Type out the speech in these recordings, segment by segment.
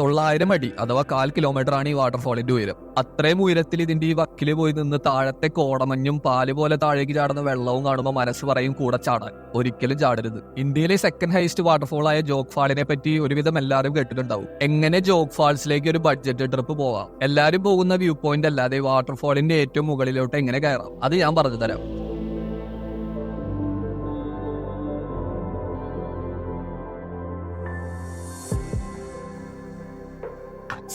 തൊള്ളായിരം അടി അഥവാ കാൽ കിലോമീറ്റർ ആണ് ഈ വാട്ടർഫോളിന്റെ ഉയരം. അത്രയും ഉയരത്തിൽ ഇതിന്റെ ഈ വക്കിൽ പോയി നിന്ന് താഴത്തെ കോടമഞ്ഞും പാൽ പോലെ താഴേക്ക് ചാടുന്ന വെള്ളവും കാണുമ്പോൾ മനസ്സ് പറയും കൂടെ ചാടാൻ. ഒരിക്കലും ചാടരുത്. ഇന്ത്യയിലെ സെക്കൻഡ് ഹൈസ്റ്റ് വാട്ടർഫോൾ ആയ ജോഗ് ഫാളിനെ പറ്റി ഒരുവിധം എല്ലാവരും കേട്ടിട്ടുണ്ടാവും. എങ്ങനെ ജോഗ് ഫാൾസിലേക്ക് ഒരു ബഡ്ജറ്റ് ട്രിപ്പ് പോവാം? എല്ലാവരും പോകുന്ന വ്യൂ പോയിന്റ് അല്ലാതെ വാട്ടർഫോളിന്റെ ഏറ്റവും മുകളിലോട്ട് എങ്ങനെ കയറാം? അത് ഞാൻ പറഞ്ഞു തരാം.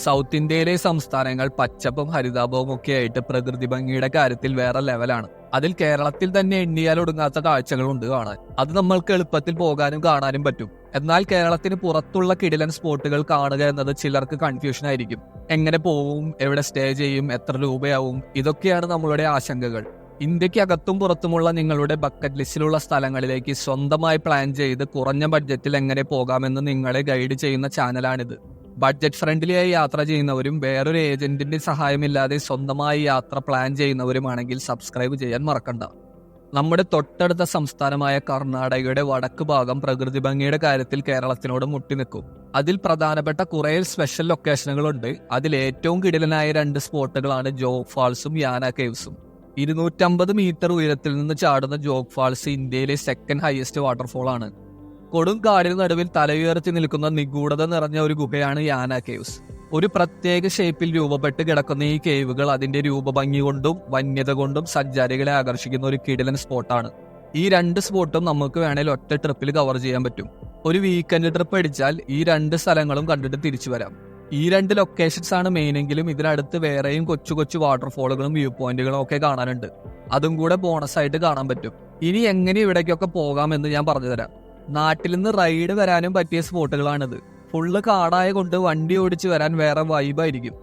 സൗത്ത് ഇന്ത്യയിലെ സംസ്ഥാനങ്ങൾ പച്ചപ്പും ഹരിതാപവും ഒക്കെ ആയിട്ട് പ്രകൃതി ഭംഗിയുടെ കാര്യത്തിൽ വേറെ ലെവലാണ് അതിൽ കേരളത്തിൽ തന്നെ എണ്ണിയാൽ ഒടുങ്ങാത്ത കാഴ്ചകളുണ്ട് കാണാൻ. അത് നമ്മൾക്ക് എളുപ്പത്തിൽ പോകാനും കാണാനും പറ്റും. എന്നാൽ കേരളത്തിന് പുറത്തുള്ള കിടിലൻ സ്പോട്ടുകൾ കാണുക എന്നത് ചിലർക്ക് കൺഫ്യൂഷൻ ആയിരിക്കും. എങ്ങനെ പോവും എവിടെ സ്റ്റേ ചെയ്യും എത്ര രൂപയാവും ഇതൊക്കെയാണ് നമ്മളുടെ ആശങ്കകൾ. ഇന്ത്യയ്ക്ക് അകത്തും പുറത്തുമുള്ള നിങ്ങളുടെ ബക്കറ്റ് ലിസ്റ്റിലുള്ള സ്ഥലങ്ങളിലേക്ക് സ്വന്തമായി പ്ലാൻ ചെയ്ത് കുറഞ്ഞ ബഡ്ജറ്റിൽ എങ്ങനെ പോകാമെന്ന് നിങ്ങളെ ഗൈഡ് ചെയ്യുന്ന ചാനലാണിത് ബഡ്ജറ്റ് ഫ്രണ്ട്ലിയായി യാത്ര ചെയ്യുന്നവരും വേറൊരു ഏജന്റിന്റെ സഹായമില്ലാതെ സ്വന്തമായി യാത്ര പ്ലാൻ ചെയ്യുന്നവരുമാണെങ്കിൽ സബ്സ്ക്രൈബ് ചെയ്യാൻ മറക്കണ്ട. നമ്മുടെ തൊട്ടടുത്ത സംസ്ഥാനമായ കർണാടകയുടെ വടക്ക് ഭാഗം പ്രകൃതി ഭംഗിയുടെ കാര്യത്തിൽ കേരളത്തിനോട് മുട്ടിനിൽക്കും അതിൽ പ്രധാനപ്പെട്ട കുറേ സ്പെഷ്യൽ ലൊക്കേഷനുകളുണ്ട് അതിൽ ഏറ്റവും കിടിലനായ രണ്ട് സ്പോട്ടുകളാണ് ജോഗ് ഫാൾസും യാന കേവ്സും. ഇരുന്നൂറ്റമ്പത് മീറ്റർ ഉയരത്തിൽ നിന്ന് ചാടുന്ന ജോഗ് ഫാൾസ് ഇന്ത്യയിലെ സെക്കൻഡ് ഹയസ്റ്റ് വാട്ടർഫോൾ ആണ്. കൊടും കാടിന് നടുവിൽ തലയുയർത്തി നിൽക്കുന്ന നിഗൂഢത നിറഞ്ഞ ഒരു ഗുഹയാണ് യാന കേവ്സ്. ഒരു പ്രത്യേക ഷേപ്പിൽ രൂപപ്പെട്ട് കിടക്കുന്ന ഈ കേവുകൾ അതിന്റെ രൂപഭംഗി കൊണ്ടും വന്യത കൊണ്ടും സഞ്ചാരികളെ ആകർഷിക്കുന്ന ഒരു കിടിലൻ സ്പോട്ടാണ്. ഈ രണ്ട് സ്പോട്ടും നമുക്ക് വേണേൽ ഒറ്റ ട്രിപ്പിൽ കവർ ചെയ്യാൻ പറ്റും. ഒരു വീക്കെൻഡ് ട്രിപ്പ് അടിച്ചാൽ ഈ രണ്ട് സ്ഥലങ്ങളും കണ്ടിട്ട് തിരിച്ചു വരാം. ഈ രണ്ട് ലൊക്കേഷൻസ് ആണ് മെയിനെങ്കിലും ഇതിനടുത്ത് വേറെയും കൊച്ചു കൊച്ചു വാട്ടർഫോളുകളും വ്യൂ പോയിന്റുകളും ഒക്കെ കാണാനുണ്ട്. അതും കൂടെ ബോണസ് ആയിട്ട് കാണാൻ പറ്റും. ഇനി എങ്ങനെ ഇവിടേക്കൊക്കെ പോകാമെന്ന് ഞാൻ പറഞ്ഞുതരാം. നാട്ടിൽ നിന്ന് റൈഡ് വരാനും പറ്റിയ സ്പോട്ടുകളാണിത്. ഫുള്ള് കാടായ കൊണ്ട് വണ്ടി ഓടിച്ച് വരാൻ വേറെ വൈബായിരിക്കും.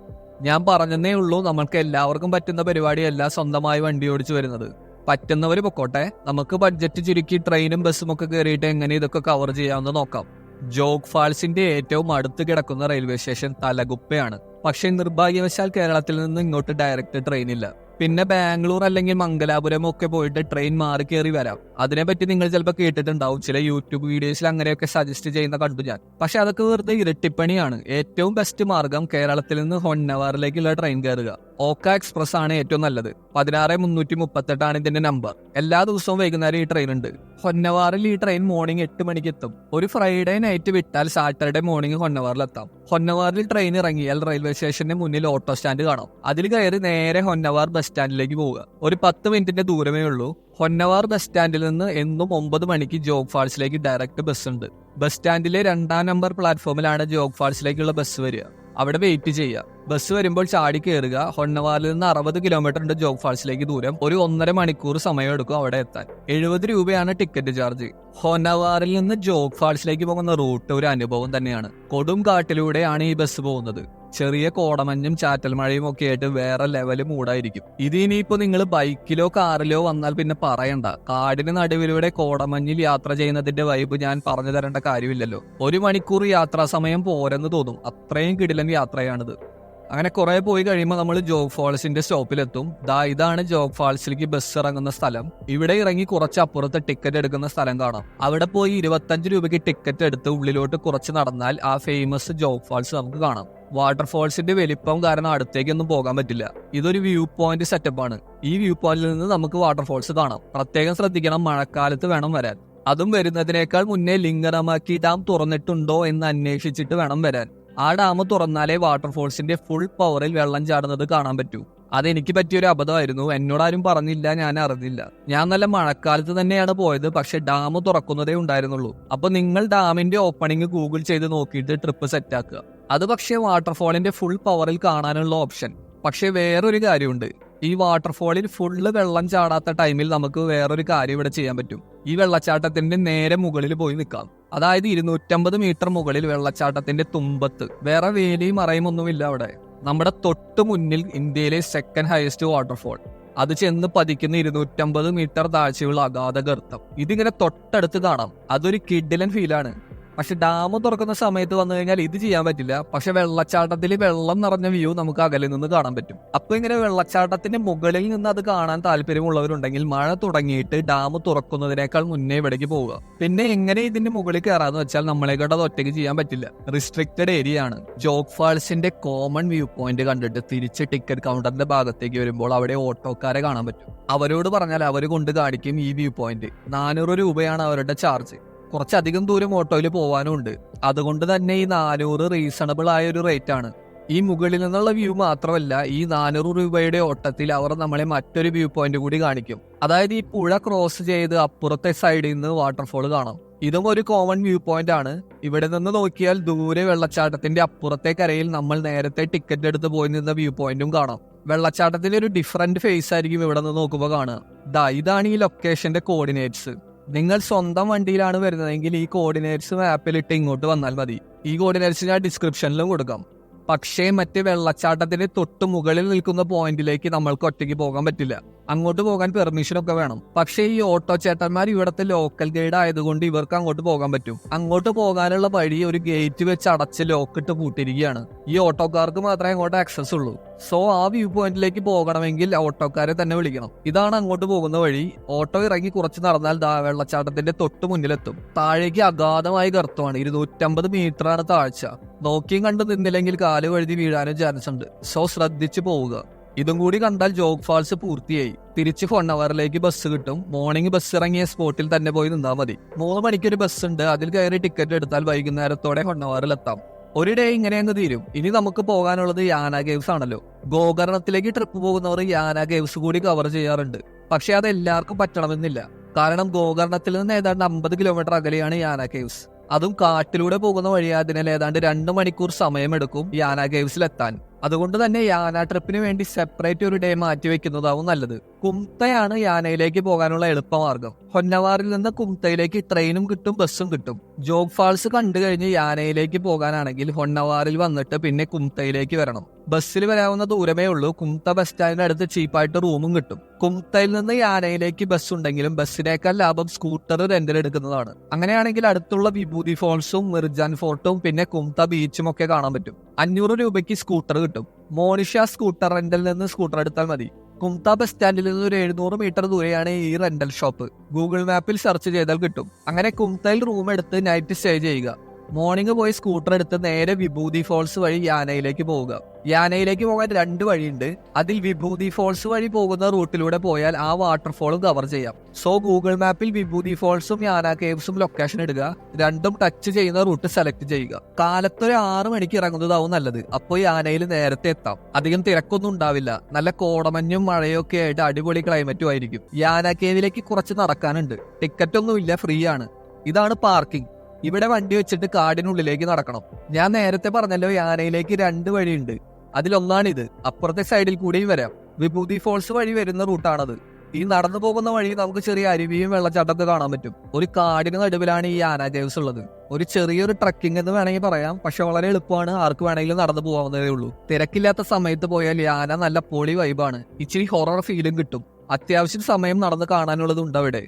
ഞാൻ പറഞ്ഞതേ ഉള്ളൂ നമ്മൾക്ക് എല്ലാവർക്കും പറ്റുന്ന പരിപാടിയല്ല സ്വന്തമായി വണ്ടി ഓടിച്ച് വരുന്നത്. പറ്റുന്നവർ പൊക്കോട്ടെ നമുക്ക് ബഡ്ജറ്റ് ചുരുക്കി ട്രെയിനും ബസ്സും ഒക്കെ കയറിയിട്ട് എങ്ങനെ ഇതൊക്കെ കവർ ചെയ്യാമെന്ന് നോക്കാം. ജോഗ് ഫാൾസിന്റെ ഏറ്റവും അടുത്ത് കിടക്കുന്ന റെയിൽവേ സ്റ്റേഷൻ തലകുപ്പയാണ്. പക്ഷേ നിർഭാഗ്യവശാൽ കേരളത്തിൽ നിന്ന് ഇങ്ങോട്ട് ഡയറക്റ്റ് ട്രെയിൻ ഇല്ല. പിന്നെ ബാംഗ്ലൂർ അല്ലെങ്കിൽ മംഗലാപുരം ഒക്കെ പോയിട്ട് ട്രെയിൻ മാറി കയറി വരാം. അതിനെപ്പറ്റി നിങ്ങൾ ചിലപ്പോൾ കേട്ടിട്ടുണ്ടാവും. ചില യൂട്യൂബ് വീഡിയോസിൽ അങ്ങനെയൊക്കെ സജസ്റ്റ് ചെയ്യുന്ന കണ്ടു ഞാൻ. പക്ഷെ അതൊക്കെ വെറുതെ ഇരട്ടിപ്പണിയാണ്. ഏറ്റവും ബെസ്റ്റ് മാർഗം കേരളത്തിൽ നിന്ന് ഹൊന്നവാറിലേക്കുള്ള ട്രെയിൻ കയറുക ഓക്ക എക്സ്പ്രസ് ആണ് ഏറ്റവും നല്ലത്. പതിനാറ് മുന്നൂറ്റി മുപ്പത്തെട്ടാണ് ഇതിന്റെ നമ്പർ എല്ലാ ദിവസവും വൈകുന്നേരം ഈ ട്രെയിൻ ഉണ്ട്. ഹൊന്നവാറിൽ ഈ ട്രെയിൻ മോർണിംഗ് എട്ട് മണിക്ക് എത്തും. ഒരു ഫ്രൈഡേ നൈറ്റ് വിട്ടാൽ സാറ്റർഡേ മോർണിംഗ് ഹൊന്നവാറിൽ എത്താം. ഹൊന്നവാറിൽ ട്രെയിൻ ഇറങ്ങിയാൽ റെയിൽവേ സ്റ്റേഷന്റെ മുന്നിൽ ഓട്ടോ സ്റ്റാൻഡ് കാണാം. അതിൽ കയറി നേരെ ഹൊന്നവാർ ബസ് സ്റ്റാൻഡിലേക്ക് പോവുക. ഒരു പത്ത് മിനിറ്റിന്റെ ദൂരമേ ഉള്ളൂ. ഹൊന്നവാർ ബസ് സ്റ്റാൻഡിൽ നിന്ന് എന്നും ഒമ്പത് മണിക്ക് ജോഗ് ഫാൾസിലേക്ക് ഡയറക്റ്റ് ബസ് ഉണ്ട്. ബസ് സ്റ്റാൻഡിലെ രണ്ടാം നമ്പർ പ്ലാറ്റ്ഫോമിലാണ് ജോഗ് ഫാൾസിലേക്കുള്ള ബസ് വരിക. അവിടെ വെയിറ്റ് ചെയ്യുക. ബസ് വരുമ്പോൾ ചാടി കയറുക ഹൊണ്ണവാലിൽ നിന്ന് അറുപത് കിലോമീറ്റർ ഉണ്ട് ജോഗ് ഫാൾസിലേക്ക് ദൂരം. ഒരു ഒന്നര മണിക്കൂർ സമയം എടുക്കും അവിടെ എത്താൻ. എഴുപത് രൂപയാണ് ടിക്കറ്റ് ചാർജ് ഹൊന്നവാറിൽ നിന്ന് ജോഗ് ഫാൾസിലേക്ക് പോകുന്ന റൂട്ട് ഒരു അനുഭവം തന്നെയാണ്. കൊടും കാട്ടിലൂടെയാണ് ഈ ബസ് പോകുന്നത്. ചെറിയ കോടമഞ്ഞും ചാറ്റൽ മഴയും ഒക്കെ ആയിട്ട് വേറെ ലെവൽ മൂടായിരിക്കും. ഇത് ഇനിയിപ്പോ നിങ്ങൾ ബൈക്കിലോ കാറിലോ വന്നാൽ പിന്നെ പറയണ്ട. കാടിന് നടുവിലൂടെ കോടമഞ്ഞിൽ യാത്ര ചെയ്യുന്നതിന്റെ വൈബ് ഞാൻ പറഞ്ഞു തരേണ്ട കാര്യമില്ലല്ലോ. ഒരു മണിക്കൂർ യാത്രാ സമയം പോരെന്ന് തോന്നും. അത്രയും കിടിലൻ യാത്രയാണിത്. അങ്ങനെ കുറെ പോയി കഴിയുമ്പോൾ നമ്മൾ ജോഗ് ഫാൾസിന്റെ സ്റ്റോപ്പിലെത്തും. ദാ ഇതാണ് ജോഗ് ഫാൾസിലേക്ക് ബസ് ഇറങ്ങുന്ന സ്ഥലം. ഇവിടെ ഇറങ്ങി കുറച്ച് അപ്പുറത്ത് ടിക്കറ്റ് എടുക്കുന്ന സ്ഥലം കാണാം. അവിടെ പോയി ഇരുപത്തഞ്ച് രൂപയ്ക്ക് ടിക്കറ്റ് എടുത്ത് ഉള്ളിലോട്ട് കുറച്ച് നടന്നാൽ ആ ഫേമസ് ജോഗ് ഫാൾസ് നമുക്ക് കാണാം. വാട്ടർഫോൾസിന്റെ വലിപ്പം കാരണം അടുത്തേക്കൊന്നും പോകാൻ പറ്റില്ല. ഇതൊരു വ്യൂ പോയിന്റ് സെറ്റപ്പ് ആണ്. ഈ വ്യൂ പോയിന്റിൽ നിന്ന് നമുക്ക് വാട്ടർഫോൾസ് കാണാം. പ്രത്യേകം ശ്രദ്ധിക്കണം മഴക്കാലത്ത് വേണം വരാൻ. അതും വരുന്നതിനേക്കാൾ മുന്നേ ലിംഗനമാക്കി ഡാം തുറന്നിട്ടുണ്ടോ എന്ന് അന്വേഷിച്ചിട്ട് വേണം വരാൻ. ആ ഡാം തുറന്നാലേ വാട്ടർഫോൾസിന്റെ ഫുൾ പവറിൽ വെള്ളം ചാടുന്നത് കാണാൻ പറ്റൂ. അതെനിക്ക് പറ്റിയൊരു അബദ്ധമായിരുന്നു. എന്നോടാരും പറഞ്ഞില്ല ഞാൻ അറിഞ്ഞില്ല. ഞാൻ നല്ല മഴക്കാലത്ത് തന്നെയാണ് പോയത് പക്ഷെ ഡാം തുറക്കുന്നതേ ഉണ്ടായിരുന്നുള്ളൂ. അപ്പൊ നിങ്ങൾ ഡാമിന്റെ ഓപ്പണിംഗ് ഗൂഗിൾ ചെയ്ത് നോക്കിയിട്ട് ട്രിപ്പ് സെറ്റാക്കുക അത് പക്ഷേ വാട്ടർഫോളിന്റെ ഫുൾ പവറിൽ കാണാനുള്ള ഓപ്ഷൻ പക്ഷെ വേറൊരു കാര്യമുണ്ട്. ഈ വാട്ടർഫോളിൽ ഫുള്ള് വെള്ളം ചാടാത്ത ടൈമിൽ നമുക്ക് വേറൊരു കാര്യം ഇവിടെ ചെയ്യാൻ പറ്റും. ഈ വെള്ളച്ചാട്ടത്തിന്റെ നേരെ മുകളിൽ പോയി നിൽക്കാം. അതായത് ഇരുന്നൂറ്റമ്പത് മീറ്റർ മുകളിൽ വെള്ളച്ചാട്ടത്തിന്റെ തുമ്പത്ത്. വേറെ വേലിയും മറയും ഒന്നുമില്ല അവിടെ. നമ്മുടെ തൊട്ട് മുന്നിൽ ഇന്ത്യയിലെ സെക്കൻഡ് ഹയസ്റ്റ് വാട്ടർഫോൾ അത് ചെന്ന് പതിക്കുന്ന ഇരുന്നൂറ്റമ്പത് മീറ്റർ താഴ്ചയുള്ള അഗാധ ഗർത്തം ഇതിങ്ങനെ തൊട്ടടുത്ത് കാണാം. അതൊരു കിഡിലൻ ഫീലാണ് പക്ഷെ ഡാം തുറക്കുന്ന സമയത്ത് വന്നു കഴിഞ്ഞാൽ ഇത് ചെയ്യാൻ പറ്റില്ല. പക്ഷെ വെള്ളച്ചാട്ടത്തിൽ വെള്ളം നിറഞ്ഞ വ്യൂ നമുക്ക് അകലിൽ നിന്ന് കാണാൻ പറ്റും. അപ്പൊ ഇങ്ങനെ വെള്ളച്ചാട്ടത്തിന്റെ മുകളിൽ നിന്ന് അത് കാണാൻ താല്പര്യമുള്ളവരുണ്ടെങ്കിൽ മഴ തുടങ്ങിയിട്ട് ഡാം തുറക്കുന്നതിനേക്കാൾ മുന്നേ ഇവിടേക്ക് പോവുക. പിന്നെ എങ്ങനെ ഇതിന്റെ മുകളിൽ കയറാന്ന് വെച്ചാൽ നമ്മളെ അത് ഒറ്റയ്ക്ക് ചെയ്യാൻ പറ്റില്ല. റിസ്ട്രിക്റ്റഡ് ഏരിയ ആണ്. ജോക്ക് ഫാൾസിന്റെ കോമൺ വ്യൂ പോയിന്റ് കണ്ടിട്ട് തിരിച്ച് ടിക്കറ്റ് കൗണ്ടറിന്റെ ഭാഗത്തേക്ക് വരുമ്പോൾ അവിടെ ഓട്ടോക്കാരെ കാണാൻ പറ്റും. അവരോട് പറഞ്ഞാൽ അവർ കൊണ്ട് കാണിക്കും ഈ വ്യൂ പോയിന്റ് നാനൂറ് രൂപയാണ് അവരുടെ ചാർജ് കുറച്ചധികം ദൂരം ഓട്ടോയിൽ പോവാനും ഉണ്ട് അതുകൊണ്ട് തന്നെ ഈ നാനൂറ് റീസണബിൾ ആയ ഒരു റേറ്റ് ആണ്. ഈ മുകളിൽ നിന്നുള്ള വ്യൂ മാത്രമല്ല ഈ നാനൂറ് രൂപയുടെ ഓട്ടത്തിൽ അവർ നമ്മളെ മറ്റൊരു വ്യൂ പോയിന്റ് കൂടി കാണിക്കും. അതായത് ഈ പുഴ ക്രോസ് ചെയ്ത് അപ്പുറത്തെ സൈഡിൽ നിന്ന് വാട്ടർഫോൾ കാണാം. ഇതും ഒരു കോമൺ വ്യൂ പോയിന്റ് ആണ്. ഇവിടെ നിന്ന് നോക്കിയാൽ ദൂരെ വെള്ളച്ചാട്ടത്തിന്റെ അപ്പുറത്തെ കരയിൽ നമ്മൾ നേരത്തെ ടിക്കറ്റ് എടുത്ത് പോയി നിന്ന വ്യൂ പോയിന്റും കാണാം. വെള്ളച്ചാട്ടത്തിന്റെ ഒരു ഡിഫറെന്റ് ഫേസ് ആയിരിക്കും ഇവിടെ നിന്ന് നോക്കുമ്പോൾ കാണുക. ഇതാണ് ഈ ലൊക്കേഷന്റെ കോർഡിനേറ്റ്സ് നിങ്ങൾ സ്വന്തം വണ്ടിയിലാണ് വരുന്നതെങ്കിൽ ഈ കോർഡിനേറ്റ്സ് മാപ്പിലിട്ട് ഇങ്ങോട്ട് വന്നാൽ മതി. ഈ കോർഡിനേറ്റ്സ് ഞാൻ ഡിസ്ക്രിപ്ഷനിലും കൊടുക്കാം. പക്ഷേ മറ്റ് വെള്ളച്ചാട്ടത്തിന്റെ തൊട്ട് മുകളിൽ നിൽക്കുന്ന പോയിന്റിലേക്ക് നമ്മൾക്ക് ഒറ്റയ്ക്ക് പോകാൻ പറ്റില്ല. അങ്ങോട്ട് പോകാൻ പെർമിഷനൊക്കെ വേണം. പക്ഷേ ഈ ഓട്ടോ ചേട്ടന്മാർ ഇവിടുത്തെ ലോക്കൽ ഗൈഡ് ആയതുകൊണ്ട് ഇവർക്ക് അങ്ങോട്ട് പോകാൻ പറ്റും. അങ്ങോട്ട് പോകാനുള്ള വഴി ഒരു ഗേറ്റ് വെച്ച് അടച്ച് ലോക്കിട്ട് പൂട്ടിരിക്കുകയാണ് ഈ ഓട്ടോക്കാർക്ക് മാത്രമേ അങ്ങോട്ട് ആക്സസ് ഉള്ളൂ. സോ ആ വ്യൂ പോയിന്റിലേക്ക് പോകണമെങ്കിൽ ഓട്ടോക്കാരെ തന്നെ വിളിക്കണം. ഇതാണ് അങ്ങോട്ട് പോകുന്ന വഴി. ഓട്ടോ ഇറങ്ങി കുറച്ച് നടന്നാൽ ദാ വെള്ളച്ചാട്ടത്തിന്റെ തൊട്ട് മുന്നിലെത്തും. താഴേക്ക് അഗാധമായ ഗർത്തമാണ്. ഇരുന്നൂറ്റമ്പത് മീറ്റർ ആണ് താഴ്ച. നോക്കിയും കണ്ടു നിന്നില്ലെങ്കിൽ കാൽ വഴുതി വീഴാനും ചാൻസ് ഉണ്ട്. സോ ശ്രദ്ധിച്ചു പോവുക. ഇതും കൂടി കണ്ടാൽ ജോഗ് ഫാൾസ് പൂർത്തിയായി. തിരിച്ച് ഫൊണ്ണവറിലേക്ക് ബസ് കിട്ടും. മോർണിംഗ് ബസ് ഇറങ്ങിയ സ്പോട്ടിൽ തന്നെ പോയി നിന്നാൽ മതി. മൂന്ന് മണിക്കൊരു ബസ് ഉണ്ട്. അതിൽ കയറി ടിക്കറ്റ് എടുത്താൽ വൈകുന്നേരത്തോടെ ഫൊണ്ണവറിലെത്താം ഒരു ഡേ ഇങ്ങനെ അങ്ങ് തീരും. ഇനി നമുക്ക് പോകാനുള്ളത് യാന ഗേവ്സ് ആണല്ലോ. ഗോകർണത്തിലേക്ക് ട്രിപ്പ് പോകുന്നവർ യാന ഗേവ്സ് കൂടി കവർ ചെയ്യാറുണ്ട്. പക്ഷെ അത് എല്ലാവർക്കും പറ്റണമെന്നില്ല. കാരണം ഗോകർണത്തിൽ നിന്ന് ഏതാണ്ട് അമ്പത് കിലോമീറ്റർ അകലെയാണ് യാന കേവ്സ് അതും കാട്ടിലൂടെ പോകുന്ന വഴി വഴിയായതിനാൽ ഏതാണ്ട് രണ്ട് മണിക്കൂർ സമയമെടുക്കും യാന ഗേവ്സിലെത്താൻ അതുകൊണ്ട് തന്നെ യാന ട്രിപ്പിന് വേണ്ടി സെപ്പറേറ്റ് ഒരു ഡേ മാറ്റി വെക്കുന്നതാവും നല്ലത്. കുംതയാണ് യാനയിലേക്ക് പോകാനുള്ള എളുപ്പമാർഗം. ഹൊന്നവാറിൽ നിന്ന് കുംതയിലേക്ക് ട്രെയിനും കിട്ടും ബസ്സും കിട്ടും. ജോഗ് ഫാൾസ് കണ്ടു കഴിഞ്ഞ് യാനയിലേക്ക് പോകാനാണെങ്കിൽ ഹൊന്നവാറിൽ വന്നിട്ട് പിന്നെ കുംതയിലേക്ക് വരണം. ബസ്സിൽ വരാവുന്ന ദൂരമേ ഉള്ളൂ. കുംത ബസ് സ്റ്റാൻഡിന്റെ അടുത്ത് ചീപ്പായിട്ട് റൂമും കിട്ടും. കുംതയിൽ നിന്ന് യാനയിലേക്ക് ബസ് ഉണ്ടെങ്കിലും ബസ്സിനേക്കാൾ ലാഭം സ്കൂട്ടർ റെന്റിൽ എടുക്കുന്നതാണ്. അങ്ങനെയാണെങ്കിൽ അടുത്തുള്ള വിഭൂതി ഫോൾസും മിർജാൻ ഫോർട്ടും പിന്നെ കുംത ബീച്ചും ഒക്കെ കാണാൻ പറ്റും. അഞ്ഞൂറ് രൂപയ്ക്ക് സ്കൂട്ടർ കിട്ടും. മോണിഷ സ്കൂട്ടർ റെന്റൽ നിന്ന് സ്കൂട്ടർ എടുത്താൽ മതി. കുംത ബസ് സ്റ്റാൻഡിൽ നിന്ന് ഒരു എഴുന്നൂറ് മീറ്റർ ദൂരെയാണ് ഈ റെന്റൽ ഷോപ്പ് ഗൂഗിൾ മാപ്പിൽ സെർച്ച് ചെയ്താൽ കിട്ടും. അങ്ങനെ കുംതയിൽ റൂം എടുത്ത് നൈറ്റ് സ്റ്റേ ചെയ്യുക. മോർണിംഗ് പോയി സ്കൂട്ടർ എടുത്ത് നേരെ വിഭൂതി ഫോൾസ് വഴി യാനയിലേക്ക് പോവുക. യാനയിലേക്ക് പോകാൻ രണ്ട് വഴിയുണ്ട്. അതിൽ വിഭൂതി ഫോൾസ് വഴി പോകുന്ന റൂട്ടിലൂടെ പോയാൽ ആ വാട്ടർഫോളും കവർ ചെയ്യാം. സോ ഗൂഗിൾ മാപ്പിൽ വിഭൂതി ഫോൾസും യാന കേവ്സും ലൊക്കേഷൻ ഇടുക. രണ്ടും ടച്ച് ചെയ്യുന്ന റൂട്ട് സെലക്ട് ചെയ്യുക. കാലത്തൊരു ആറ് മണിക്ക് ഇറങ്ങുന്നതാവും നല്ലത്. അപ്പോൾ യാനയിൽ നേരത്തെ എത്താം. അധികം തിരക്കൊന്നും ഉണ്ടാവില്ല. നല്ല കോടമഞ്ഞും മഴയൊക്കെ ആയിട്ട് അടിപൊളി ക്ലൈമറ്റും ആയിരിക്കും. യാന കേവിലേക്ക് കുറച്ച് നടക്കാനുണ്ട്. ടിക്കറ്റ് ഒന്നുമില്ല ഫ്രീ ആണ്. ഇതാണ് പാർക്കിംഗ് ഇവിടെ വണ്ടി വെച്ചിട്ട് കാടിനുള്ളിലേക്ക് നടക്കണം. ഞാൻ നേരത്തെ പറഞ്ഞല്ലോ യാനയിലേക്ക് രണ്ട് വഴിയുണ്ട്. അതിലൊന്നാണിത്. അപ്പുറത്തെ സൈഡിൽ കൂടിയും വരാം. വിഭൂതി ഫോൾസ് വഴി വരുന്ന റൂട്ടാണത്. ഈ നടന്നു പോകുന്ന വഴി നമുക്ക് ചെറിയ അരുവിയും വെള്ളച്ചാട്ടമൊക്കെ കാണാൻ പറ്റും. ഒരു കാടിന് നടുവിലാണ് ഈ യാന ജേവ്സ് ഉള്ളത്. ഒരു ചെറിയൊരു ട്രക്കിംഗ് എന്ന് വേണമെങ്കിൽ പറയാം. പക്ഷെ വളരെ എളുപ്പമാണ്. ആർക്ക് വേണമെങ്കിലും നടന്നു പോകാവുന്നതേ ഉള്ളൂ. തിരക്കില്ലാത്ത സമയത്ത് പോയാൽ യാന നല്ല പൊളി വൈബാണ് ഇച്ചിരി ഹൊറർ ഫീലും കിട്ടും. അത്യാവശ്യം സമയം നടന്ന് കാണാനുള്ളത് ഉണ്ട് അവിടെ.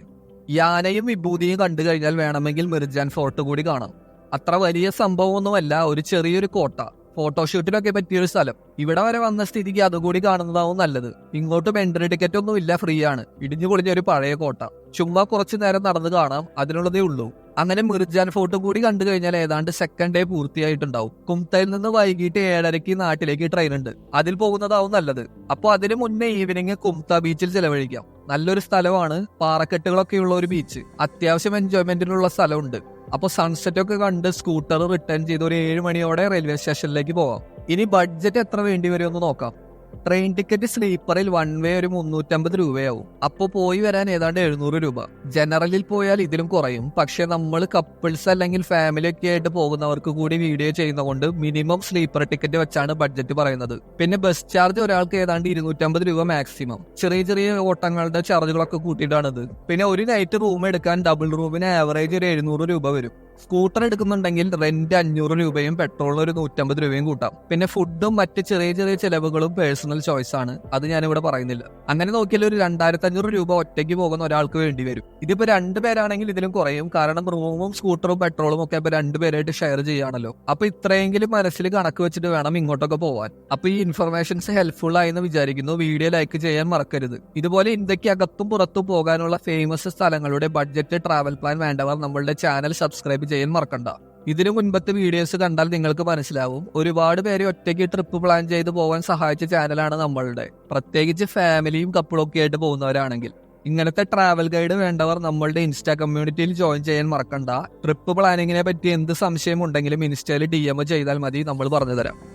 യാനയും വിഭൂതിയും കണ്ടു കഴിഞ്ഞാൽ വേണമെങ്കിൽ മിർജാൻ ഫോർട്ട് കൂടി കാണാം. അത്ര വലിയ സംഭവമൊന്നുമല്ല ഒരു ചെറിയൊരു കോട്ട. ഫോട്ടോഷൂട്ടിനൊക്കെ പറ്റിയൊരു സ്ഥലം. ഇവിടെ വരെ വന്ന സ്ഥിതിക്ക് അതുകൂടി കാണുന്നതാവും നല്ലത്. ഇങ്ങോട്ടും എൻട്രി ടിക്കറ്റ് ഒന്നും ഇല്ല ഫ്രീ ആണ്. ഇടിഞ്ഞു പൊളിഞ്ഞ ഒരു പഴയ കോട്ട. ചുമ്മാ കുറച്ചു നേരം നടന്ന് കാണാം അതിനുള്ളതേ ഉള്ളൂ. അങ്ങനെ മിർജാൻ ഫോർട്ട് കൂടി കണ്ടു കഴിഞ്ഞാൽ ഏതാണ്ട് സെക്കൻഡ് ഡേ പൂർത്തിയായിട്ടുണ്ടാവും. കുംതയിൽ നിന്ന് വൈകിട്ട് ഏഴരയ്ക്ക് നാട്ടിലേക്ക് ട്രെയിൻ ഉണ്ട്. അതിൽ പോകുന്നതാവും നല്ലത്. അപ്പോൾ അതിന് മുന്നേ ഈവനിങ് കുംത ബീച്ചിൽ ചെലവഴിക്കാം. നല്ലൊരു സ്ഥലമാണ് പാറക്കെട്ടുകളൊക്കെ ഉള്ള ഒരു ബീച്ച് അത്യാവശ്യം എൻജോയ്മെന്റിനുള്ള സ്ഥലമുണ്ട്. അപ്പോൾ സൺസെറ്റ് ഒക്കെ കണ്ട് സ്കൂട്ടർ റിട്ടേൺ ചെയ്ത് ഒരു ഏഴ് മണിയോടെ റെയിൽവേ സ്റ്റേഷനിലേക്ക് പോവാം. ഇനി ബഡ്ജറ്റ് എത്ര വേണ്ടി വരുമെന്ന് നോക്കാം. ട്രെയിൻ ടിക്കറ്റ് സ്ലീപ്പറിൽ വൺ വേ ഒരു മുന്നൂറ്റമ്പത് രൂപയാവും. അപ്പോൾ പോയി വരാൻ ഏതാണ്ട് എഴുന്നൂറ് രൂപ. ജനറലിൽ പോയാൽ ഇതിലും കുറയും. പക്ഷേ നമ്മൾ കപ്പിൾസ് അല്ലെങ്കിൽ ഫാമിലി ഒക്കെ ആയിട്ട് പോകുന്നവർക്ക് കൂടി വീഡിയോ ചെയ്യുന്നതുകൊണ്ട് മിനിമം സ്ലീപ്പർ ടിക്കറ്റ് വെച്ചാണ് ബഡ്ജറ്റ് പറയുന്നത്. പിന്നെ ബസ് ചാർജ് ഒരാൾക്ക് ഏതാണ്ട് ഇരുന്നൂറ്റമ്പത് രൂപ മാക്സിമം ചെറിയ ചെറിയ ഓട്ടങ്ങളുടെ ചാർജുകളൊക്കെ കൂട്ടിയിട്ടാണിത്. പിന്നെ ഒരു നൈറ്റ് റൂം എടുക്കാൻ ഡബിൾ റൂമിന് ആവറേജ് ഒരു എഴുന്നൂറ് രൂപ വരും. സ്കൂട്ടർ എടുക്കുന്നുണ്ടെങ്കിൽ റെന്റ് അഞ്ഞൂറ് രൂപയും പെട്രോളിന് ഒരു നൂറ്റമ്പത് രൂപയും കൂട്ടാം. പിന്നെ ഫുഡും മറ്റ് ചെറിയ ചെറിയ ചെലവുകളും പേഴ്സണൽ ചോയ്സ് ആണ്. അത് ഞാനിവിടെ പറയുന്നില്ല. അങ്ങനെ നോക്കിയാൽ ഒരു രണ്ടായിരത്തി അഞ്ഞൂറ് രൂപ ഒറ്റയ്ക്ക് പോകുന്ന ഒരാൾക്ക് വേണ്ടി വരും. ഇതിപ്പോ രണ്ടു പേരാണെങ്കിൽ ഇതിലും കുറയും. കാരണം റൂമും സ്കൂട്ടറും പെട്രോളും ഒക്കെ ഇപ്പൊ രണ്ടുപേരായിട്ട് ഷെയർ ചെയ്യാണല്ലോ അപ്പൊ ഇത്രയെങ്കിലും മനസ്സിൽ കണക്ക് വെച്ചിട്ട് വേണം ഇങ്ങോട്ടൊക്കെ പോവാൻ. അപ്പൊ ഈ ഇൻഫർമേഷൻസ് ഹെൽപ്ഫുൾ ആയെന്ന് വിചാരിക്കുന്നു. വീഡിയോ ലൈക്ക് ചെയ്യാൻ മറക്കരുത്. ഇതുപോലെ ഇന്ത്യയ്ക്ക് അകത്തും പുറത്തും പോകാനുള്ള ഫേമസ് സ്ഥലങ്ങളുടെ ബഡ്ജറ്റ് ട്രാവൽ പ്ലാൻ വേണ്ടവർ നമ്മളുടെ ചാനൽ സബ്സ്ക്രൈബ് ചെയ്യാൻ മറക്കണ്ട. ഇതിനു മുൻപത്തെ വീഡിയോസ് കണ്ടാൽ നിങ്ങൾക്ക് മനസ്സിലാവും. ഒരുപാട് പേരെ ഒറ്റയ്ക്ക് ട്രിപ്പ് പ്ലാൻ ചെയ്ത് പോകാൻ സഹായിച്ച ചാനലാണ് നമ്മളുടെ. പ്രത്യേകിച്ച് ഫാമിലിയും കപ്പിളും ഒക്കെ ആയിട്ട് പോകുന്നവരാണെങ്കിൽ. ഇങ്ങനത്തെ ട്രാവൽ ഗൈഡ് വേണ്ടവർ നമ്മളുടെ ഇൻസ്റ്റാ കമ്മ്യൂണിറ്റിയിൽ ജോയിൻ ചെയ്യാൻ മറക്കണ്ട. ട്രിപ്പ് പ്ലാനിങ്ങിനെ പറ്റി എന്ത് സംശയം ഉണ്ടെങ്കിലും ഇൻസ്റ്റയിൽ ഡി എം ചെയ്താൽ മതി. നമ്മൾ പറഞ്ഞു തരാം